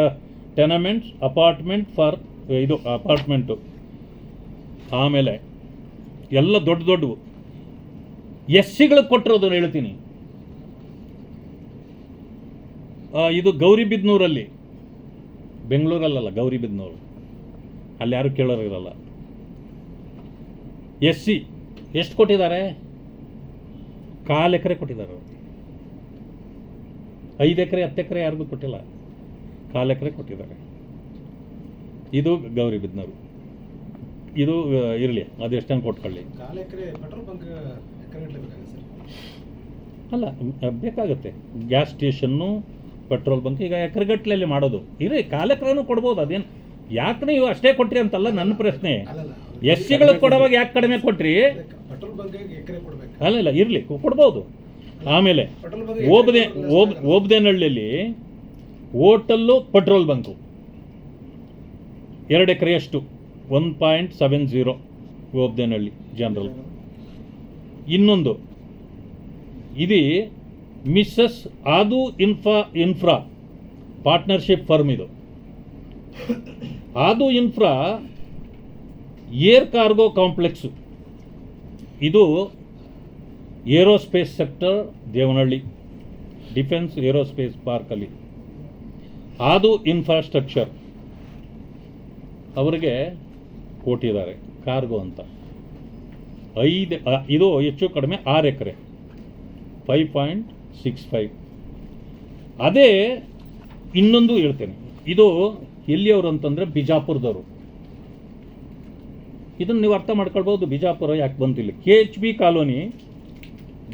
[SPEAKER 1] ಟೆನಮೆಂಟ್ಸ್ ಅಪಾರ್ಟ್ಮೆಂಟ್ ಫಾರ್ ಇದು ಅಪಾರ್ಟ್ಮೆಂಟು ಆಮೇಲೆ ಎಲ್ಲ ದೊಡ್ಡ ದೊಡ್ಡವು. ಎಸ್ ಸಿಗಳಿಗೆ ಕೊಟ್ಟಿರೋದನ್ನು ಹೇಳ್ತೀನಿ ಆ, ಇದು ಗೌರಿಬಿದ್ನೂರಲ್ಲಿ ಬೆಂಗಳೂರಲ್ಲಲ್ಲ ಗೌರಿಬಿದ್ನೂರು ಅಲ್ಲಿ ಯಾರು ಕೇಳೋರಿರಲ್ಲ. ಎಸ್ ಸಿ ಎಷ್ಟು ಕೊಟ್ಟಿದ್ದಾರೆ? ಕಾಲು ಎಕರೆ ಕೊಟ್ಟಿದ್ದಾರೆ ಅವರು. ಐದು ಎಕರೆ ಹತ್ತು ಎಕರೆ ಯಾರಿಗೂ ಕೊಟ್ಟಿಲ್ಲ. ಕಾಲು ಎಕರೆ ಕೊಟ್ಟಿದ್ದಾರೆ. ಇದು ಗೌರಿಬಿದ್ನೂರು ಇದು ಇರಲಿ ಅದು ಎಷ್ಟಂಗೆ ಕೊಟ್ಕೊಳ್ಳಿ. ಅಲ್ಲ ಬೇಕಾಗುತ್ತೆ. ಗ್ಯಾಸ್ ಸ್ಟೇಷನ್ನು ಪೆಟ್ರೋಲ್ ಬಂಕ್ ಈಗ ಎಕರೆಗಟ್ಟಲೆಯಲ್ಲಿ ಮಾಡೋದು. ಇರಿ ಕಾಲಕ್ರಮ ಕೊಡ್ಬೋದು ಅದೇನು ಯಾಕೆ ನೀವು ಅಷ್ಟೇ ಕೊಟ್ರಿ ಅಂತಲ್ಲ ನನ್ನ ಪ್ರಶ್ನೆ. ಎಸ್ ಸಿಗಳಿಗೆ ಕೊಡುವಾಗ ಯಾಕೆ ಕಡಿಮೆ ಕೊಟ್ರಿ? ಅಲ್ಲ ಇಲ್ಲ ಇರಲಿ ಕೊಡ್ಬೋದು. ಆಮೇಲೆ ಓಬದೆ ಓಬ್ ಓಬ್ದೇನಹಳ್ಳಿಯಲ್ಲಿ ಹೋಟಲ್ಲು ಪೆಟ್ರೋಲ್ ಬಂಕು. ಎರಡು ಎಕರೆಯಷ್ಟು one point seven zero Obdenahalli general. ಇನ್ನೊಂದು ಇದು ಮಿಸ್ಸಸ್ ಆದು ಇನ್ಫಾ ಇನ್ಫ್ರಾ, ಪಾರ್ಟ್ನರ್ಶಿಪ್ ಫರ್ಮ್ ಇದು. ಆದು ಇನ್ಫ್ರಾ ಏರ್ ಕಾರ್ಗೋ ಕಾಂಪ್ಲೆಕ್ಸು. ಇದು aerospace sector Devanahalli, defence aerospace ಪಾರ್ಕಲ್ಲಿ. ಆದು ಇನ್ಫ್ರಾಸ್ಟ್ರಕ್ಚರ್. ಅವರಿಗೆ ಕೊಟ್ಟಿದ್ದಾರೆ ಕಾರ್ಗೋ ಅಂತ. ಐದು ಇದು ಹೆಚ್ಚು ಕಡಿಮೆ ಆರು ಎಕರೆ. ಫೈವ್ ಪಾಯಿಂಟ್ ಸಿಕ್ಸ್ ಫೈವ್ ಅದೇ ಇನ್ನೊಂದು ಹೇಳ್ತೇನೆ. ಇದು ಎಲ್ಲಿಯವರು ಅಂತಂದರೆ ಬಿಜಾಪುರದವರು. ಇದನ್ನು ನೀವು ಅರ್ಥ ಮಾಡ್ಕೊಳ್ಬೋದು ಬಿಜಾಪುರ ಯಾಕೆ ಬಂತಿಲ್ಲ K H B colony,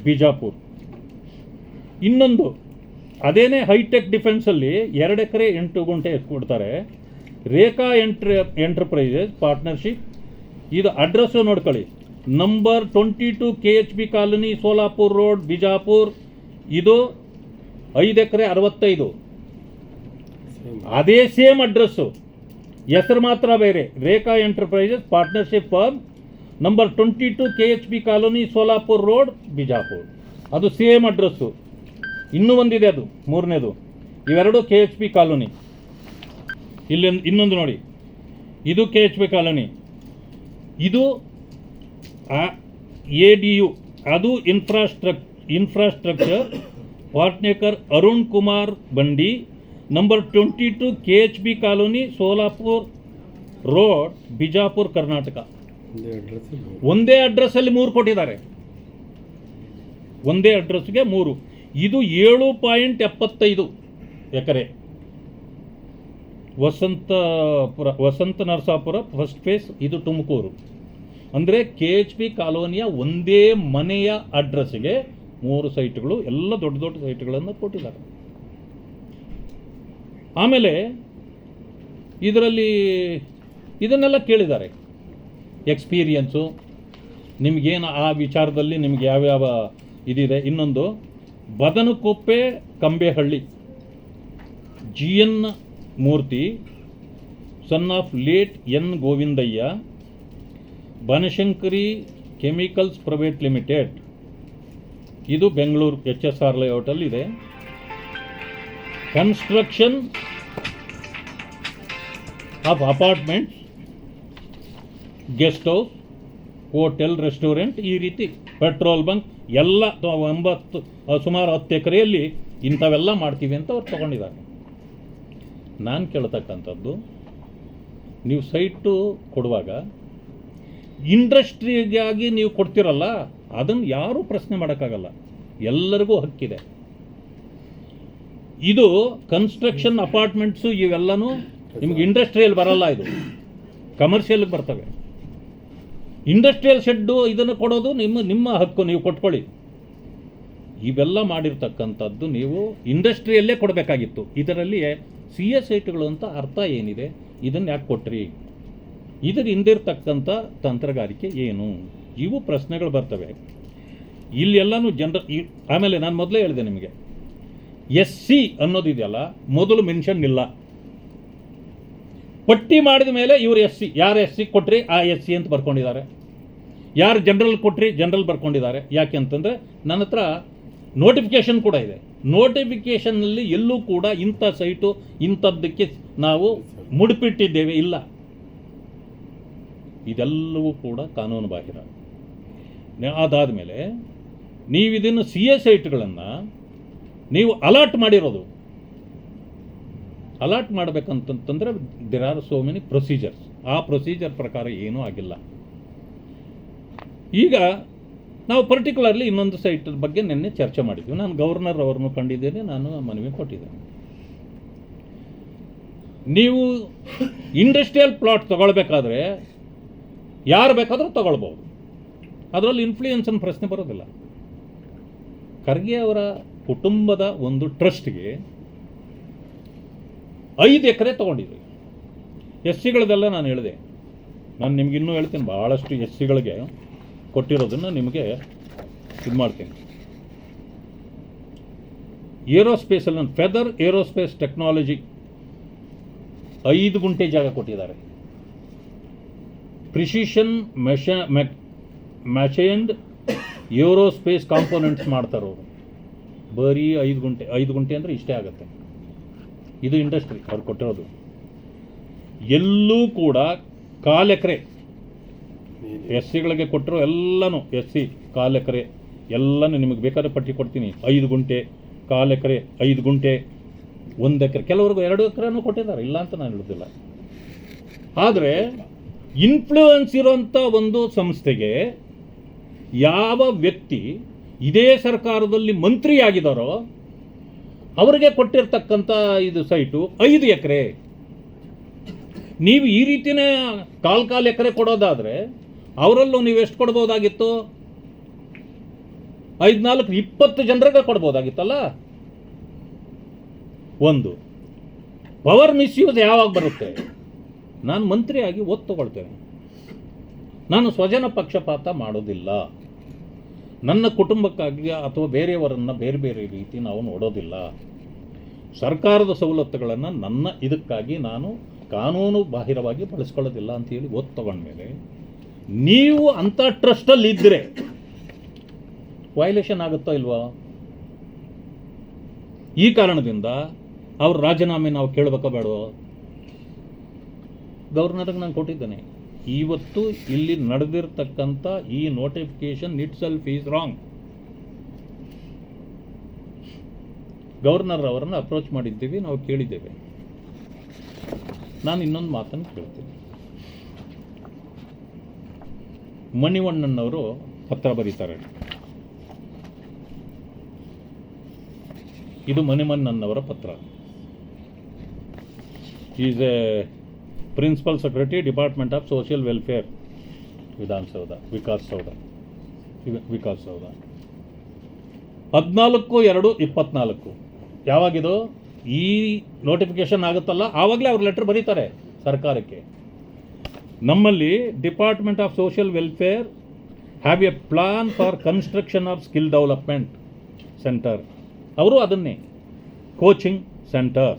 [SPEAKER 1] Bijapur. ಇನ್ನೊಂದು, ಅದೇನೇ ಹೈಟೆಕ್ ಡಿಫೆನ್ಸಲ್ಲಿ ಎರಡು ಎಕರೆ ಎಂಟು ಗುಂಟೆ ಕೊಡ್ತಾರೆ ರೇಖಾ ಎಂಟ್ರ, ಎಂಟರ್ಪ್ರೈಸಸ್, ಪಾರ್ಟ್ನರ್ಶಿಪ್. ಇದು ಅಡ್ರೆಸ್ಸು ನೋಡ್ಕೊಳ್ಳಿ. Number twenty two K H B colony, Solapur road, Bijapur. ಇದು ಐದು ಎಕರೆ ಅರವತ್ತೈದು. ಅದೇ ಸೇಮ್ ಅಡ್ರೆಸ್ಸು ಹೆಸರು ಮಾತ್ರ ಬೇರೆ. Rekha enterprises partnership firm number twenty two K H B colony Solapur road Bijapur. ಅದು ಸೇಮ್ ಅಡ್ರೆಸ್ಸು ಇನ್ನೂ ಒಂದಿದೆ ಅದು ಮೂರನೇದು. ಇವೆರಡು ಕೆ ಎಚ್ ಪಿ ಕಾಲೋನಿ. ಇಲ್ಲಿ ಇನ್ನೊಂದು ನೋಡಿ. ಇದು ಕೆ ಎಚ್ ಪಿ ಕಾಲೋನಿ. ಇದು ಎ ಡಿ ಯು ಅದು ಇನ್ಫ್ರಾಸ್ಟ್ರಕ್ infrastructure Vatnekar Arun Kumar Bandi number twenty two K H B colony Solapur road Bijapur Karnataka ಒಂದೇ ಅಡ್ರೆಸ್ಸಲ್ಲಿ ಮೂರು ಕೊಟ್ಟಿದ್ದಾರೆ. ಒಂದೇ ಅಡ್ರೆಸ್ಗೆ ಮೂರು. ಇದು ಏಳು ಪಾಯಿಂಟ್ ಎಪ್ಪತ್ತೈದು ಎಕರೆ. ವಸಂತಪುರ ವಸಂತ ನರಸಾಪುರ ಫಸ್ಟ್ ಫೇಸ್ ಇದು ತುಮಕೂರು. ಅಂದರೆ ಕೆ ಎಚ್ ಪಿ ಕಾಲೋನಿಯ ಒಂದೇ ಮನೆಯ ಅಡ್ರೆಸ್ಗೆ ಮೂರು ಸೈಟ್ಗಳು, ಎಲ್ಲ ದೊಡ್ಡ ದೊಡ್ಡ ಸೈಟ್ಗಳನ್ನು ಕೊಟ್ಟಿದ್ದಾರೆ. ಆಮೇಲೆ ಇದರಲ್ಲಿ ಇದನ್ನೆಲ್ಲ ಕೇಳಿದ್ದಾರೆ. ಎಕ್ಸ್ಪೀರಿಯನ್ಸು ನಿಮಗೇನು ಆ ವಿಚಾರದಲ್ಲಿ ನಿಮ್ಗೆ ಯಾವ್ಯಾವ ಇದಿದೆ? ಇನ್ನೊಂದು, Badanakoppe Kambehalli G N Murthy son of late N Govindaiah, Banashankari chemicals private limited ಇದು ಬೆಂಗಳೂರು ಎಚ್ ಎಸ್ ಆರ್ ಲೇಔಟಲ್ಲಿ ಇದೆ. Construction of apartments guest house hotel restaurant ಈ ರೀತಿ ಪೆಟ್ರೋಲ್ ಬಂಕ್ ಎಲ್ಲ ಒಂಬತ್ತು ಸುಮಾರು ಹತ್ತು ಎಕರೆಯಲ್ಲಿ ಇಂಥವೆಲ್ಲ ಮಾಡ್ತೀವಿ ಅಂತ ಅವ್ರು ತಗೊಂಡಿದ್ದಾರೆ. ನಾನು ಕೇಳ್ತಕ್ಕಂಥದ್ದು, ನೀವು ಸೈಟು ಕೊಡುವಾಗ ಇಂಡಸ್ಟ್ರಿಗಾಗಿ ನೀವು ಕೊಡ್ತಿರಲ್ಲ ಅದನ್ನು ಯಾರೂ ಪ್ರಶ್ನೆ ಮಾಡೋಕ್ಕಾಗಲ್ಲ. ಎಲ್ಲರಿಗೂ ಹಕ್ಕಿದೆ. ಇದು ಕನ್ಸ್ಟ್ರಕ್ಷನ್ ಅಪಾರ್ಟ್ಮೆಂಟ್ಸು ಇವೆಲ್ಲನೂ ನಿಮ್ಗೆ ಇಂಡಸ್ಟ್ರಿಯಲ್ ಬರಲ್ಲ ಇದು. ಕಮರ್ಷಿಯಲ್ಗೆ ಬರ್ತವೆ. ಇಂಡಸ್ಟ್ರಿಯಲ್ ಶೆಡ್ಡು ಇದನ್ನು ಕೊಡೋದು ನಿಮ್ಮ ನಿಮ್ಮ ಹಕ್ಕು ನೀವು ಕೊಟ್ಕೊಳ್ಳಿ. ಇವೆಲ್ಲ ಮಾಡಿರ್ತಕ್ಕಂಥದ್ದು ನೀವು ಇಂಡಸ್ಟ್ರಿಯಲ್ಲೇ ಕೊಡಬೇಕಾಗಿತ್ತು. ಇದರಲ್ಲಿ ಸಿ ಎಸ್ ಐಟ್ಗಳು ಅಂತ ಅರ್ಥ ಏನಿದೆ? ಇದನ್ನು ಯಾಕೆ ಕೊಟ್ರಿ? ಇದರ ಹಿಂದಿರ್ತಕ್ಕಂಥ ತಂತ್ರಗಾರಿಕೆ ಏನು? ಇವು ಪ್ರಶ್ನೆಗಳು ಬರ್ತವೆ. ಇಲ್ಲೆಲ್ಲನೂ ಜನರ ಈ- ಆಮೇಲೆ ನಾನು ಮೊದಲೇ ಹೇಳಿದೆ ನಿಮಗೆ. ಎಸ್ ಸಿ ಅನ್ನೋದಿದೆಯಲ್ಲ, ಮೊದಲು ಮೆನ್ಷನ್ ಇಲ್ಲ. ಪಟ್ಟಿ ಮಾಡಿದ ಮೇಲೆ ಇವರು ಎಸ್ ಸಿ ಯಾರು ಎಸ್ ಸಿ ಕೊಟ್ರಿ, ಆ ಎಸ್ ಸಿ ಅಂತ ಬರ್ಕೊಂಡಿದ್ದಾರೆ. ಯಾರು ಜನರಲ್ ಕೊಟ್ರಿ ಜನರಲ್ ಬರ್ಕೊಂಡಿದ್ದಾರೆ. ಯಾಕೆ ಅಂತಂದರೆ, ನನ್ನ ಹತ್ರ ನೋಟಿಫಿಕೇಶನ್ ಕೂಡ ಇದೆ. ನೋಟಿಫಿಕೇಷನ್ನಲ್ಲಿ ಎಲ್ಲೂ ಕೂಡ ಇಂಥ ಸೈಟು ಇಂಥದ್ದಕ್ಕೆ ನಾವು ಮುಡಿಪಿಟ್ಟಿದ್ದೇವೆ, ಇಲ್ಲ. ಇದೆಲ್ಲವೂ ಕೂಡ ಕಾನೂನು ಬಾಹಿರ ಅದಾದ ಅದಾದಮೇಲೆ ನೀವು ಇದನ್ನು ಸಿ ಎ ಸೈಟ್ಗಳನ್ನು ನೀವು ಅಲಾಟ್ ಮಾಡಿರೋದು. Allot ಮಾಡಬೇಕಂತಂತಂದರೆ there are so many procedures ಆ ಪ್ರೊಸೀಜರ್ ಪ್ರಕಾರ ಏನೂ ಆಗಿಲ್ಲ. ಈಗ ನಾವು ಪರ್ಟಿಕ್ಯುಲರ್ಲಿ ಇನ್ನೊಂದು ಸೈಟ್ ಬಗ್ಗೆ ನಿನ್ನೆ ಚರ್ಚೆ ಮಾಡಿದ್ವಿ. ನಾನು ಗವರ್ನರ್ ಅವರನ್ನು ಕಂಡಿದ್ದೇನೆ, ನಾನು ಮನವಿ ಕೊಟ್ಟಿದ್ದೇನೆ. ನೀವು ಇಂಡಸ್ಟ್ರಿಯಲ್ ಪ್ಲಾಟ್ ತಗೊಳ್ಬೇಕಾದ್ರೆ ಯಾರು ಬೇಕಾದರೂ ತಗೊಳ್ಬೋದು ಅದರಲ್ಲಿ ಇನ್ಫ್ಲೂಯೆನ್ಸ್ ಅನ್ನೋ ಪ್ರಶ್ನೆ ಬರೋದಿಲ್ಲ. ಖರ್ಗೆ ಅವರ ಕುಟುಂಬದ ಒಂದು ಟ್ರಸ್ಟ್ಗೆ ಐದು ಎಕರೆ ತೊಗೊಂಡಿದ್ರು. ಎಸ್ ಸಿಗಳದೆಲ್ಲ ನಾನು ಹೇಳಿದೆ. ನಾನು ನಿಮ್ಗೆ ಇನ್ನೂ ಹೇಳ್ತೀನಿ ಭಾಳಷ್ಟು ಎಸ್ ಸಿಗಳಿಗೆ ಕೊಟ್ಟಿರೋದನ್ನು ನಿಮಗೆ ಇದು ಮಾಡ್ತೀನಿ. ಏರೋಸ್ಪೇಸಲ್ಲಿ ನಾನು ಫೆದರ್ ಏರೋಸ್ಪೇಸ್ ಟೆಕ್ನಾಲಜಿ ಐದು ಗುಂಟೆ ಜಾಗ ಕೊಟ್ಟಿದ್ದಾರೆ. ಪ್ರಿಸಿಷನ್ ಮೆಷ ಮೆಷೆಂಡ್ ಏರೋಸ್ಪೇಸ್ ಕಾಂಪೋನೆಂಟ್ಸ್ ಮಾಡ್ತಾರೆ ಅವರು. ಬರೀ ಐದು ಗುಂಟೆ ಐದು ಗುಂಟೆ ಅಂದರೆ ಇಷ್ಟೇ ಆಗುತ್ತೆ. ಇದು ಇಂಡಸ್ಟ್ರಿ ಅವ್ರು ಕೊಟ್ಟಿರೋದು. ಎಲ್ಲೂ ಕೂಡ ಕಾಲು ಎಕರೆ ಎಸ್ ಸಿಗಳಿಗೆ ಕೊಟ್ಟರು ಎಲ್ಲನೂ ಎಸ್ ಸಿ ಕಾಲು ಎಕರೆ ಎಲ್ಲನೂ ನಿಮಗೆ ಬೇಕಾದ ಪಟ್ಟಿ ಕೊಡ್ತೀನಿ. ಐದು ಗುಂಟೆ ಕಾಲು ಎಕರೆ ಐದು ಗುಂಟೆ, ಒಂದು ಎಕರೆ. ಕೆಲವರಿಗೂ ಎರಡು ಎಕರೆನೂ ಕೊಟ್ಟಿದ್ದಾರೆ. ಇಲ್ಲ ಅಂತ ನಾನು ಹೇಳೋದಿಲ್ಲ. ಆದರೆ ಇನ್ಫ್ಲೂಯೆನ್ಸ್ ಇರೋಂಥ ಒಂದು ಸಂಸ್ಥೆಗೆ ಯಾವ ವ್ಯಕ್ತಿ ಇದೇ ಸರ್ಕಾರದಲ್ಲಿ ಮಂತ್ರಿಯಾಗಿದ್ದಾರೋ ಅವರಿಗೆ ಕೊಟ್ಟಿರ್ತಕ್ಕಂಥ ಇದು ಸೈಟು ಐದು ಎಕರೆ. ನೀವು ಈ ರೀತಿನೇ ಕಾಲ್ ಕಾಲು ಎಕರೆ ಕೊಡೋದಾದರೆ ಅವರಲ್ಲೂ ನೀವು ಎಷ್ಟು ಕೊಡ್ಬೋದಾಗಿತ್ತು? ಐದ್ನಾಲ್ಕು, ಇಪ್ಪತ್ತು ಜನರಿಗೆ ಕೊಡ್ಬೋದಾಗಿತ್ತಲ್ಲ? ಒಂದು ಪವರ್ ಮಿಸ್ಯೂಸ್ ಯಾವಾಗ ಬರುತ್ತೆ? ನಾನು ಮಂತ್ರಿಯಾಗಿ ಒತ್ತು ತಗೊಳ್ತೇನೆ. ನಾನು ಸ್ವಜನ ಪಕ್ಷಪಾತ ಮಾಡೋದಿಲ್ಲ. ನನ್ನ ಕುಟುಂಬಕ್ಕಾಗಿ ಅಥವಾ ಬೇರೆಯವರನ್ನು ಬೇರೆ ಬೇರೆ ರೀತಿ ನಾವು ನೋಡೋದಿಲ್ಲ. ಸರ್ಕಾರದ ಸವಲತ್ತುಗಳನ್ನು ನನ್ನ ಇದಕ್ಕಾಗಿ ನಾನು ಕಾನೂನು ಬಾಹಿರವಾಗಿ ಬಳಸ್ಕೊಳ್ಳೋದಿಲ್ಲ ಅಂತೇಳಿ ಓದ್ ತಗೊಂಡ್ಮೇಲೆ ನೀವು ಅಂಥ ಟ್ರಸ್ಟಲ್ಲಿ ಇದ್ದರೆ ವೈಲೇಷನ್ ಆಗುತ್ತೋ ಇಲ್ವಾ? ಈ ಕಾರಣದಿಂದ ಅವ್ರ ರಾಜೀನಾಮೆ ನಾವು ಕೇಳಬೇಕೋ ಬೇಡವೋ? ಗವರ್ನರ್ಗೆ ನಾನು ಕೊಟ್ಟಿದ್ದೇನೆ. ಇವತ್ತು ಇಲ್ಲಿ ನಡೆದಿರ್ತಕ್ಕಂಥ ಈ notification itself is wrong governor ಅವರನ್ನು ಅಪ್ರೋಚ್ ಮಾಡಿದ್ದೀವಿ, ನಾವು ಕೇಳಿದ್ದೇವೆ. ನಾನು ಇನ್ನೊಂದು ಮಾತನ್ನು ಕೇಳ್ತೀನಿ. ಮಣಿವಣ್ಣನವರು ಪತ್ರ ಬರೀತಾರೆ. ಇದು ಮಣಿಮಣ್ಣನವರ ಪತ್ರ. Is a principal secretary department of social welfare Vidhana Soudha Vikas Soudha Vikas Soudha ಹದಿನಾಲ್ಕು ಎರಡು ಇಪ್ಪತ್ನಾಲ್ಕು. ಯಾವಾಗಿದು? ಈ ನೋಟಿಫಿಕೇಶನ್ ಆಗುತ್ತಲ್ಲ, ಆವಾಗಲೇ ಅವ್ರು ಲೆಟರ್ ಬರೀತಾರೆ ಸರ್ಕಾರಕ್ಕೆ. ನಮ್ಮಲ್ಲಿ department of social welfare have a plan for construction of skill development centre ಅವರು ಅದನ್ನೇ coaching centre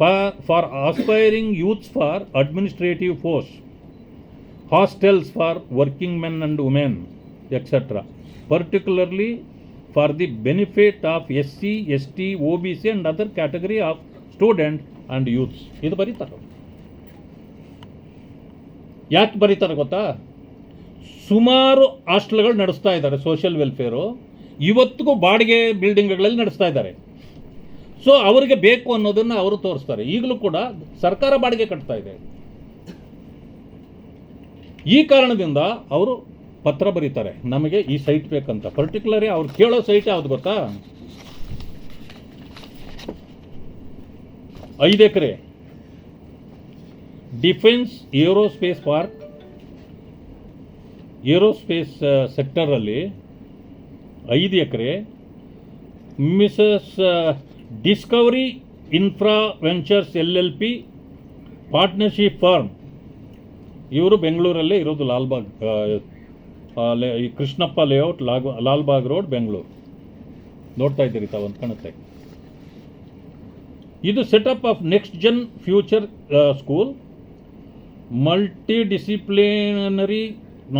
[SPEAKER 1] for aspiring youths for administrative force hostels for working men and women etcetera particularly for the benefit of S C S T O B C and other category of student and youths ಇದು ಬರೀತಾರೆ. ಯಾಕೆ ಬರೀತಾರೆ ಗೊತ್ತಾ? ಸುಮಾರು ಹಾಸ್ಟೆಲ್ಗಳು ನಡೆಸ್ತಾ ಇದ್ದಾರೆ social welfare ಇವತ್ತಿಗೂ ಬಾಡಿಗೆ ಬಿಲ್ಡಿಂಗ್ಗಳಲ್ಲಿ ನಡೆಸ್ತಾ ಇದ್ದಾರೆ. ಸೊ ಅವರಿಗೆ ಬೇಕು ಅನ್ನೋದನ್ನು ಅವರು ತೋರಿಸ್ತಾರೆ. ಈಗಲೂ ಕೂಡ ಸರ್ಕಾರ ಬಾಡಿಗೆ ಕಟ್ತಾ ಇದೆ. ಈ ಕಾರಣದಿಂದ ಅವರು ಪತ್ರ ಬರೀತಾರೆ. ನಮಗೆ ಈ ಸೈಟ್ ಬೇಕಂತ. ಪರ್ಟಿಕ್ಯುಲರಿ ಅವ್ರು ಕೇಳೋ ಸೈಟ್ ಯಾವ್ದು ಗೊತ್ತಾ? ಐದು ಎಕರೆ. ಡಿಫೆನ್ಸ್ ಏರೋಸ್ಪೇಸ್ ಪಾರ್ಕ್ ಏರೋಸ್ಪೇಸ್ ಸೆಕ್ಟರಲ್ಲಿ ಐದು ಎಕರೆ. Mrs Discovery Infra Ventures L L P partnership firm ಇವರು ಬೆಂಗಳೂರಲ್ಲೇ ಇರೋದು ಲಾಲ್ಬಾಗ್ ಈ ಕೃಷ್ಣಪ್ಪ ಲೇಔಟ್ ಲಾಗ್, ಲಾಲ್ಬಾಗ್ ರೋಡ್ ಬೆಂಗಳೂರು. ನೋಡ್ತಾ ಇದ್ದೀರಿ ತಾವಂತ ಕಾಣುತ್ತೆ. ಇದು setup of next gen future school multi disciplinary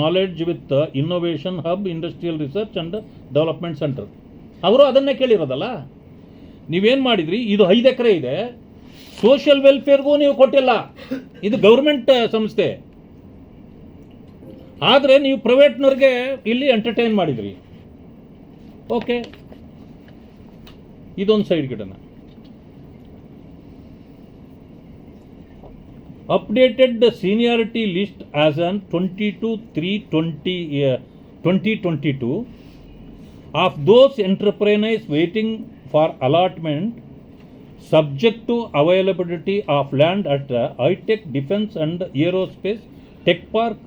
[SPEAKER 1] knowledge with innovation hub industrial research and development centre ಅವರು ಅದನ್ನೇ ಕೇಳಿರೋದಲ್ಲ? ನೀವೇನು ಮಾಡಿದ್ರಿ? ಇದು ಐದು ಎಕರೆ ಇದೆ. ಸೋಷಿಯಲ್ ವೆಲ್ಫೇರ್ಗೂ ನೀವು ಕೊಟ್ಟಿಲ್ಲ. ಇದು ಗೌರ್ಮೆಂಟ್ ಸಂಸ್ಥೆ. ಆದರೆ ನೀವು ಪ್ರೈವೇಟ್ನವ್ರಿಗೆ ಇಲ್ಲಿ ಎಂಟರ್ಟೈನ್ ಮಾಡಿದ್ರಿ. ಓಕೆ ಇದೊಂದು ಸೈಡ್ ಗಿಡನ. Updated the seniority list as on 22 3 20 uh, 2022 of those entrepreneurs waiting for for allotment subject to availability of land at hitech defence and aerospace tech park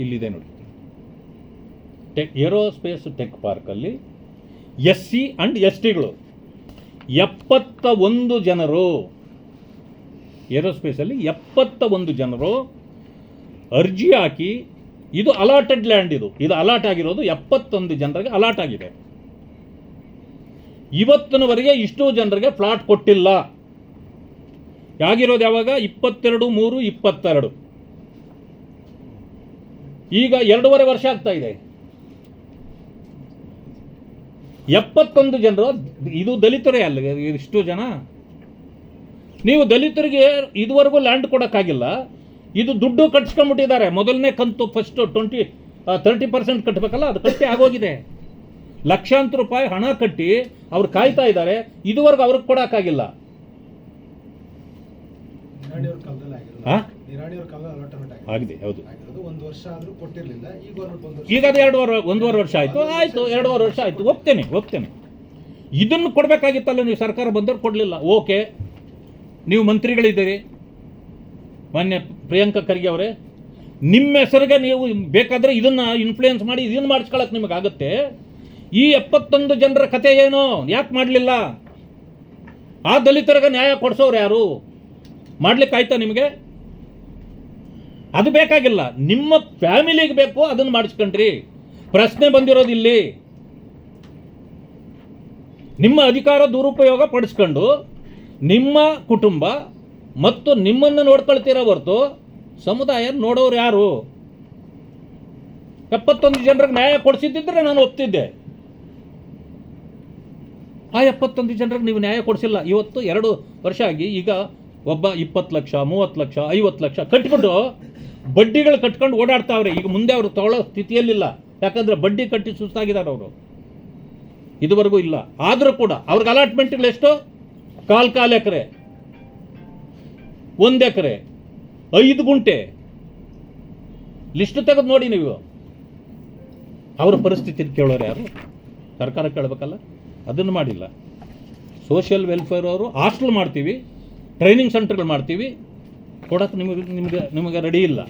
[SPEAKER 1] ಇಲ್ಲಿದೆ ನೋಡಿ. ಟೆಕ್ ಏರೋಸ್ಪೇಸ್ ಟೆಕ್ ಪಾರ್ಕಲ್ಲಿ S C and S ಟಿಗಳು ಎಪ್ಪತ್ತ ಒಂದು ಜನರು ಏರೋಸ್ಪೇಸಲ್ಲಿ ಎಪ್ಪತ್ತ ಒಂದು ಜನರು ಅರ್ಜಿ ಹಾಕಿ ಇದು ಅಲಾಟೆಡ್ ಲ್ಯಾಂಡ್ ಇದು. ಇದು ಅಲಾಟ್ ಆಗಿರೋದು ಎಪ್ಪತ್ತೊಂದು ಜನರಿಗೆ ಅಲಾಟ್ ಆಗಿದೆ. ಇವತ್ತಿನವರೆಗೆ ಇಷ್ಟು ಜನರಿಗೆ ಫ್ಲಾಟ್ ಕೊಟ್ಟಿಲ್ಲ. ಆಗಿರೋದು ಯಾವಾಗ? ಇಪ್ಪತ್ತೆರಡು, ಮೂರು, ಇಪ್ಪತ್ತೆರಡು. ಈಗ ಎರಡೂವರೆ ವರ್ಷ ಆಗ್ತಾ ಇದೆ. ಎಪ್ಪತ್ತೊಂದು ಜನರು, ಇದು ದಲಿತರೇ ಅಲ್ಲ, ಇಷ್ಟು ಜನ. ನೀವು ದಲಿತರಿಗೆ ಇದುವರೆಗೂ ಲ್ಯಾಂಡ್ ಕೊಡೋಕ್ಕಾಗಿಲ್ಲ. ಇದು ದುಡ್ಡು ಕಟ್ಸ್ಕೊಂಡ್ಬಿಟ್ಟಿದ್ದಾರೆ. ಮೊದಲನೇ ಕಂತು ಫಸ್ಟು ಟ್ವೆಂಟಿ ತರ್ಟಿ ಪರ್ಸೆಂಟ್ ಕಟ್ಟಬೇಕಲ್ಲ ಅದು ಕಟ್ಟಿ ಆಗೋಗಿದೆ. ಲಕ್ಷಾಂತರ ರೂಪಾಯಿ ಹಣ ಕಟ್ಟಿ ಅವ್ರು ಕಾಯ್ತಾ ಇದ್ದಾರೆ. ಇದುವರೆಗೂ ಅವ್ರಿಗೆ ಕೊಡೋಕ್ಕಾಗಿಲ್ಲ.
[SPEAKER 2] ಆಗಿದೆ
[SPEAKER 1] ಹೌದು.
[SPEAKER 2] ಈಗ
[SPEAKER 1] ಅದು ಎರಡೂವರೆ ಒಂದೂವರೆ ವರ್ಷ ಆಯಿತು. ಆಯಿತು ಎರಡೂವರೆ ವರ್ಷ ಆಯಿತು. ಒಪ್ತೇನೆ ಒಪ್ತೇನೆ. ಇದನ್ನು ಕೊಡಬೇಕಾಗಿತ್ತಲ್ಲ ನೀವು ಸರ್ಕಾರ ಬಂದವ್ರು ಕೊಡಲಿಲ್ಲ. ಓಕೆ. ನೀವು ಮಂತ್ರಿಗಳಿದ್ದೀರಿ. ಮಾನ್ಯ ಪ್ರಿಯಾಂಕಾ ಖರ್ಗೆ ಅವರೇ, ನಿಮ್ಮ ಹೆಸರಿಗೆ ನೀವು ಬೇಕಾದರೆ ಇದನ್ನು ಇನ್ಫ್ಲೂಯೆನ್ಸ್ ಮಾಡಿ, ಇದನ್ನು ಮಾಡಿಸ್ಕೊಳಕ್ಕೆ ನಿಮಗಾಗುತ್ತೆ ಈ ಎಪ್ಪತ್ತೊಂದು ಜನರ ಕತೆ ಏನು, ಯಾಕೆ ಮಾಡಲಿಲ್ಲ? ಆ ದಲಿತರಿಗೆ ನ್ಯಾಯ ಕೊಡಿಸೋರು ಯಾರು? ಮಾಡ್ಲಿಕ್ಕೆ ಆಯ್ತಾ ನಿಮಗೆ? ಅದು ಬೇಕಾಗಿಲ್ಲ. ನಿಮ್ಮ ಫ್ಯಾಮಿಲಿಗೆ ಬೇಕು, ಅದನ್ನು ಮಾಡಿಸ್ಕೊಂಡ್ರಿ. ಪ್ರಶ್ನೆ ಬಂದಿರೋದು ಇಲ್ಲಿ. ನಿಮ್ಮ ಅಧಿಕಾರ ದುರುಪಯೋಗ ಪಡಿಸ್ಕೊಂಡು, ನಿಮ್ಮ ಕುಟುಂಬ ಮತ್ತು ನಿಮ್ಮನ್ನು ನೋಡ್ಕೊಳ್ತೀರ ಹೊರತು? ಸಮುದಾಯ ನೋಡೋರು ಯಾರು? ಎಪ್ಪತ್ತೊಂದು ಜನರಿಗೆ ನ್ಯಾಯ ಕೊಡಿಸಿದ್ದಿದ್ರೆ ನಾನು ಒಪ್ತಿದ್ದೆ. ಆ ಎಪ್ಪತ್ತೊಂದು ಜನರಿಗೆ ನೀವು ನ್ಯಾಯ ಕೊಡಿಸಿಲ್ಲ. ಇವತ್ತು ಎರಡು ವರ್ಷ ಆಗಿ ಈಗ ಒಬ್ಬ ಇಪ್ಪತ್ತು ಲಕ್ಷ, ಮೂವತ್ತು ಲಕ್ಷ, ಐವತ್ತು ಲಕ್ಷ ಕಟ್ಬಿಟ್ಟು ಬಡ್ಡಿಗಳು ಕಟ್ಕೊಂಡು ಓಡಾಡ್ತಾವ್ರೆ. ಈಗ ಮುಂದೆ ಅವರು ತಗೊಳ್ಳೋ ಸ್ಥಿತಿಯಲ್ಲಿಲ್ಲ. ಯಾಕಂದರೆ ಬಡ್ಡಿ ಕಟ್ಟಿ ಸುಸ್ತಾಗಿದ್ದಾರೆ ಅವರು. ಇದುವರೆಗೂ ಇಲ್ಲ. ಆದರೂ ಕೂಡ ಅವ್ರಿಗೆ ಅಲಾಟ್ಮೆಂಟ್ಗಳು ಎಷ್ಟು? ಕಾಲ್, ಕಾಲು ಎಕರೆ. ಒಂದು ಎಕರೆ, ಐದು ಗುಂಟೆ. ಲಿಸ್ಟ್ ತೆಗೆದು ನೋಡಿ ನೀವು. ಅವ್ರ ಪರಿಸ್ಥಿತಿ ಕೇಳೋರು ಯಾರು? ಸರ್ಕಾರ ಕೇಳಬೇಕಲ್ಲ? ಅದನ್ನು ಮಾಡಿಲ್ಲ. ಸೋಷಿಯಲ್ ವೆಲ್ಫೇರ್ ಅವರು ಹಾಸ್ಟೆಲ್ ಮಾಡ್ತೀವಿ ಟ್ರೈನಿಂಗ್ ಸೆಂಟರ್ಗಳು ಮಾಡ್ತೀವಿ. ಕೊಡೋಕೆ ನಿಮಗೆ ನಿಮಗೆ ನಿಮಗೆ ರೆಡಿ ಇಲ್ಲ.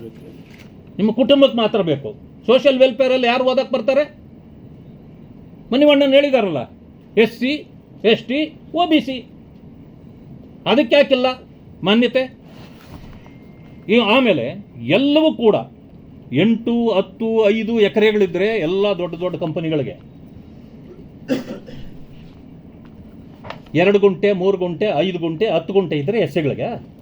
[SPEAKER 1] ನಿಮ್ಮ ಕುಟುಂಬಕ್ಕೆ ಮಾತ್ರ ಬೇಕು. ಸೋಷಿಯಲ್ ವೆಲ್ಫೇರಲ್ಲಿ ಯಾರು ಓದಕ್ಕೆ ಬರ್ತಾರೆ? ಮನಿವಣ್ಣನ ಹೇಳಿದಾರಲ್ಲ S C S T O B C ಅದಕ್ಕೆ ಯಾಕಿಲ್ಲ ಮಾನ್ಯತೆ? ಈ ಆಮೇಲೆ ಎಲ್ಲವೂ ಕೂಡ ಎಂಟು, ಹತ್ತು, ಐದು ಎಕರೆಗಳಿದ್ದರೆ ಎಲ್ಲ ದೊಡ್ಡ ದೊಡ್ಡ ಕಂಪನಿಗಳಿಗೆ. ಎರಡು ಗುಂಟೆ, ಮೂರು ಗುಂಟೆ, ಐದು ಗುಂಟೆ, ಹತ್ತು ಗುಂಟೆ ಇದ್ದರೆ ಎಸ್ಸೆಗಳಿಗೆ